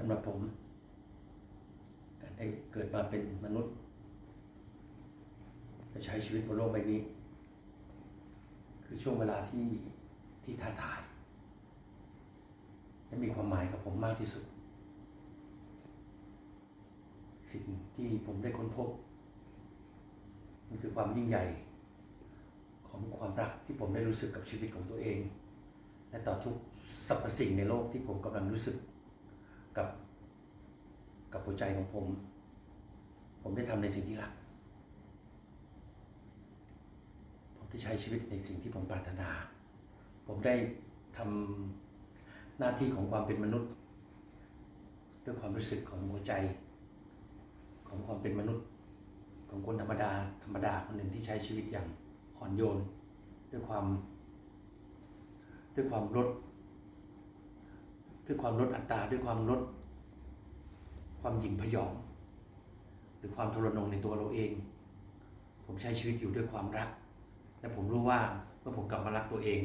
สำหรับผม การได้เกิดมาเป็นมนุษย์และใช้ชีวิตบนโลกใบนี้ คือช่วงเวลาที่ที่ท้าทายและมีความหมายกับผมมากที่สุด สิ่งที่ผมได้ค้นพบ มันคือความยิ่งใหญ่ของความรักที่ผมได้รู้สึกกับชีวิตของตัวเอง และต่อทุกสรรพสิ่งในโลกที่ผมกำลังรู้สึก กับ กับหัวใจของผม ผมได้ทำในสิ่งที่รัก ผมได้ใช้ชีวิตในสิ่งที่ผมปรารถนา ผมได้ทำหน้าที่ของความเป็นมนุษย์ ด้วยความรู้สึกของหัวใจ ของความเป็นมนุษย์ ของคนธรรมดา ธรรมดาคนหนึ่งที่ใช้ชีวิตอย่างอ่อนโยน ด้วยความ ด้วยความลด ด้วยความลดอัตราด้วยความลด ความหยิ่งพยอง หรือความทรนงในตัวเราเอง ผมใช้ชีวิตอยู่ด้วยความรัก และผมรู้ว่าเมื่อผมกลับมารักตัวเอง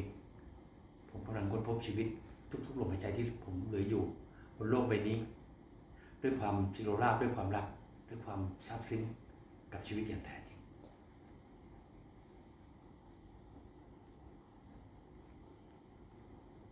ผมกำลังค้นพบชีวิต ทุกๆลมหายใจที่ผมเหลืออยู่ บนโลกใบนี้ ด้วยความสิโรราบด้วยความรัก ด้วยความซาบซึ้งกับชีวิตอย่างแท้จริง